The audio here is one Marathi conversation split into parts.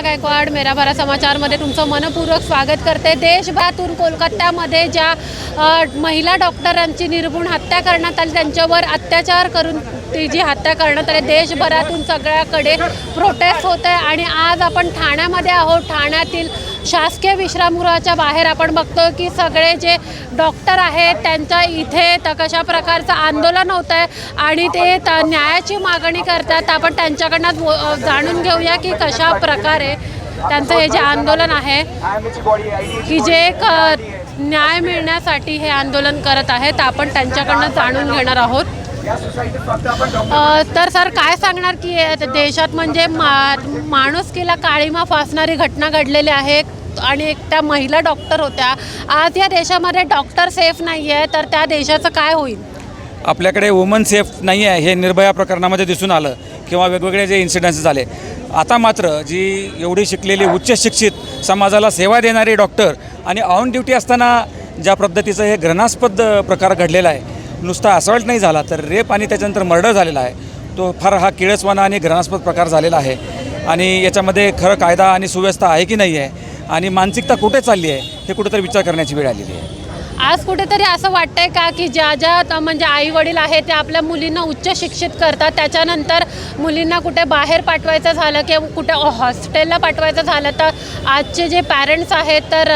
नेहा गायकवाड मेरा बारा समाचारमध्ये तुमचं मनपूर्वक स्वागत करते. देशभरातून कोलकात्यामध्ये ज्या महिला डॉक्टरांची निर्गुण हत्या करण्यात आली त्यांच्यावर अत्याचार करून ती जी हत्या करण्यात आली देशभरातून सगळ्याकडे प्रोटेस्ट होत आहे आणि आज आपण ठाण्यामध्ये आहोत. ठाण्यातील शासकीय विश्रामगृहाच्या बाहेर आपण बघतो की सगळे जे डॉक्टर आहेत त्यांच्या इथे तर कशा प्रकारचं आंदोलन होत आहे आणि ते त न्यायाची मागणी करतात. आपण त्यांच्याकडनं जाणून घेऊया की कशा प्रकारे त्यांचं हे जे आंदोलन आहे की जे क न्याय मिळण्यासाठी हे आंदोलन करत आहेत. आपण त्यांच्याकडनं जाणून घेणार आहोत. तर सर काय सांगणार की देशात म्हणजे मा माणुसकीला काळीमा फासणारी घटना घडलेली आहे. आणि एक त्या महिला डॉक्टर होत्या. आज या देशामध्ये डॉक्टर सेफ नाही आहे तर त्या देशाचं काय होईल? आपल्याकडे वुमन सेफ नाही आहे हे निर्भया प्रकरणामध्ये दिसून आलं किंवा वेगवेगळे जे इन्सिडेंट्स झाले. आता मात्र जी एवढी शिकलेली उच्च शिक्षित समाजाला सेवा देणारी डॉक्टर आणि ऑन ड्युटी असताना ज्या पद्धतीचं हे घृणास्पद प्रकार घडलेला आहे नुसता असॉल्ट नाही झाला तर रेप आणि त्याच्यानंतर मर्डर झालेला आहे. तो फार हा किळसवाना आणि घृणास्पद प्रकार झालेला आहे. आणि याच्यामध्ये खरं कायदा आणि सुव्यवस्था आहे की नाही आहे? आणि मानसिकता कुठे चालली आहे? हे कुठेतरी विचार करण्याची वेळ आलेली आहे. आज कुठेतरी असं वाटतंय का की ज्या ज्या म्हणजे आई वडील आहेत ते आपल्या मुलींना उच्च शिक्षित करतात. त्याच्यानंतर मुलींना कुठे बाहेर पाठवायचं झालं किंवा कुठे हॉस्टेलला पाठवायचं झालं तर आजचे जे पॅरेंट्स आहेत तर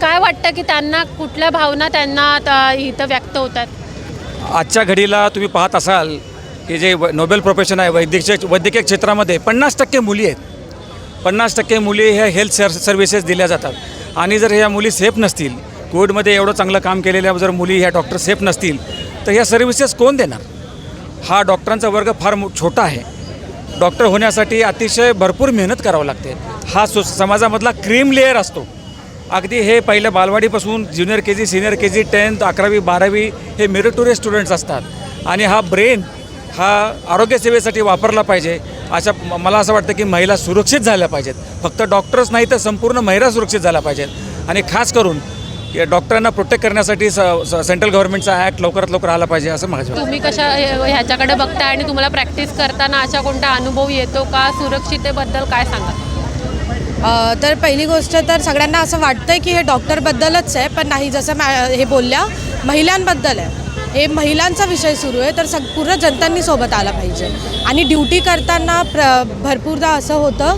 काय वाटतं की त्यांना कुठल्या भावना त्यांना आता इथं व्यक्त होतात? आजच्या घडीला तुम्ही पाहत असाल की जे नोबेल प्रोफेशन आहे वैद्यकीय वैद्यकीय क्षेत्रामध्ये पन्नास टक्के मुली आहेत. पन्नास टक्के मुली ह्या हेल्थ सर सर्व्हिसेस दिल्या जातात. आणि जर ह्या मुली सेफ नसतील कोविडमध्ये एवढं चांगलं काम केलेल्या जर मुली ह्या डॉक्टर सेफ नसतील तर ह्या सर्व्हिसेस कोण देणार? हा डॉक्टरांचा वर्ग फार मो छोटा आहे. डॉक्टर होण्यासाठी अतिशय भरपूर मेहनत करावं लागते. हा सो समाजामधला क्रीम लेअर असतो. अगदी हे पहिल्या बालवाडीपासून junior K G senior K G tenth अकरावी बारावी हे मेरिटोरियस स्टुडंट्स असतात. आणि हा ब्रेन हा आरोग्यसेवेसाठी वापरला पाहिजे. अशा मला असं वाटतं की महिला सुरक्षित झाल्या पाहिजेत. फक्त डॉक्टर्स नाही तर संपूर्ण महिला सुरक्षित झाल्या पाहिजेत. आणि खास करून या डॉक्टरांना प्रोटेक्ट करण्यासाठी स सेंट्रल गव्हर्नमेंटचा ॲक्ट लवकरात लवकर आला पाहिजे असं माझं तुम्ही कशा ह्याच्याकडे बघताय आणि तुम्हाला प्रॅक्टिस करताना अशा कोणता अनुभव येतो का? सुरक्षितेबद्दल काय सांगा तर पहिली गोष्ट तर सगळ्यांना असं वाटतं आहे की हे डॉक्टरबद्दलच आहे पण नाही जसं मॅ हे बोलल्या महिलांबद्दल आहे. हे महिलांचा विषय सुरू आहे तर सग पूर्ण जनतांनी सोबत आला पाहिजे. आणि ड्युटी करताना प्र भरपूरदा असं होतं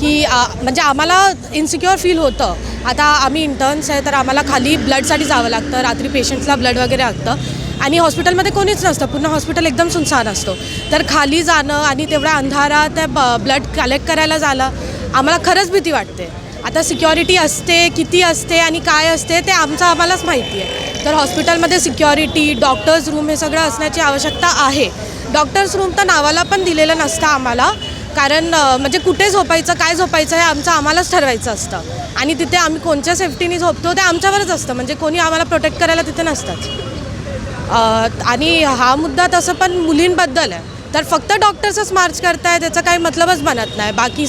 की म्हणजे आम्हाला इन्सिक्युअर फील होतं. आता आम्ही इंटर्न्स आहे तर आम्हाला खाली ब्लडसाठी जावं लागतं रात्री पेशंट्सला ब्लड वगैरे लागतं. आणि हॉस्पिटलमध्ये कोणीच नसतं. पूर्ण हॉस्पिटल एकदम सुनसान असतो. तर खाली जाणं आणि तेवढ्या अंधारात त्या ब ब्लड कलेक्ट करायला झालं आम्हाला खरंच भीती वाटते. आता सिक्युरिटी असते किती असते आणि काय असते ते आमचं आम्हालाच माहिती आहे. तर हॉस्पिटलमध्ये सिक्युरिटी डॉक्टर्स रूम हे सगळं असण्याची आवश्यकता आहे. डॉक्टर्स रूम तर नावाला पण दिलेलं नसतं आम्हाला. कारण म्हणजे कुठे झोपायचं काय झोपायचं हे आमचं आम्हालाच ठरवायचं असतं. आणि तिथे आम्ही कोणत्या सेफ्टीने झोपतो ते आमच्यावरच असतं. म्हणजे कोणी आम्हाला प्रोटेक्ट करायला तिथे नसतंच आणि हा मुद्दा तसं पण मुलींबद्दल आहे. तर फक्त डॉक्टर्सच मार्च करताय त्याचा काही मतलबच बनत नाही. बाकी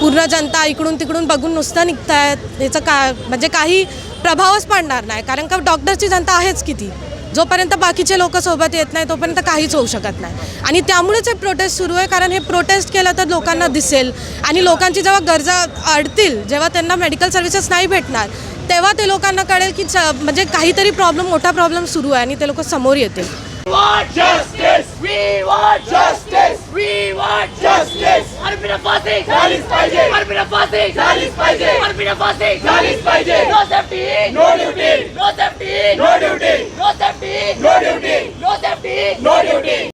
पूर्ण जनता इकडून तिकडून बघून नुसतं निघतायत. त्याचं का म्हणजे काही प्रभावच पडणार नाही. कारण का डॉक्टरची जनता आहेच किती? जोपर्यंत बाकीचे लोक सोबत येत नाही तोपर्यंत काहीच होऊ शकत नाही आणि त्यामुळेच हे प्रोटेस्ट सुरू आहे कारण हे प्रोटेस्ट केलं तर लोकांना दिसेल आणि लोकांची जेव्हा गरजा अडतील जेव्हा त्यांना मेडिकल सर्व्हिसेस नाही भेटणार तेव्हा ते लोकांना कळेल की च- म्हणजे काहीतरी प्रॉब्लेम मोठा प्रॉब्लेम सुरू आहे आणि ते लोक समोर येतील want justice. We want justice. We want justice. Arpina Fasi. झालीच पाहिजे. Arpina Fasi. झालीच पाहिजे. Arpina Fasi. झालीच पाहिजे. No safety. No duty. No safety. No duty. No safety. No duty. No safety. No duty.